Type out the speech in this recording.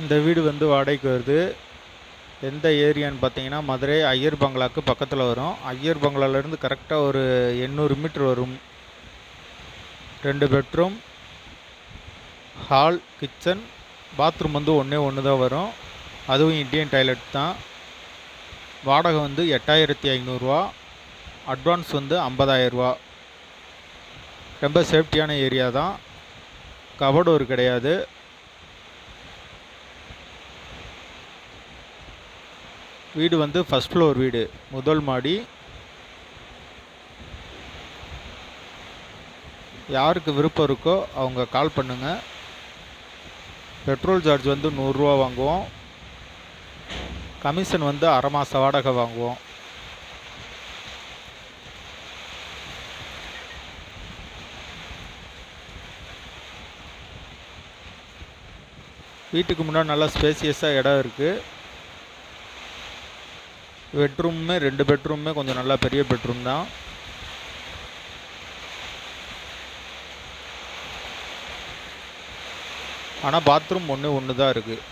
இந்த வீடு வந்து வாடகைக்கு வருது. எந்த ஏரியான்னு பார்த்தீங்கன்னா மதுரை ஐயர் பங்களாக்கு பக்கத்தில் வரும். ஐயர் பங்களாலேருந்து கரெக்டாக ஒரு எண்ணூறு மீட்ரு வரும். ரெண்டு பெட்ரூம் ஹால் கிச்சன் பாத்ரூம் வந்து ஒன்றே ஒன்று தான் வரும். அதுவும் இண்டியன் டாய்லெட் தான். வாடகை வந்து எட்டாயிரத்தி ஐநூறுரூவா அட்வான்ஸ் வந்து ஐம்பதாயிரரூவா. ரொம்ப சேஃப்டியான ஏரியா தான். கபடோர் கிடையாது. வீடு வந்து ஃபஸ்ட் ஃப்ளோர் வீடு முதல் மாடி. யாருக்கு விருப்பம் இருக்கோ அவங்க கால் பண்ணுங்கள் பெட்ரோல் சார்ஜ் வந்து நூறுரூவா வாங்குவோம். கமிஷன் வந்து அரை மாத வாடகை வாங்குவோம். வீட்டுக்கு முன்னாடி நல்லா ஸ்பேசியஸாக இடம் இருக்குது பெட்ரூம்மே ரெண்டு பெட்ரூமுமே கொஞ்சம் நல்லா பெரிய பெட்ரூம் தான். ஆனால் பாத்ரூம் ஒன்று ஒன்று தான் இருக்குது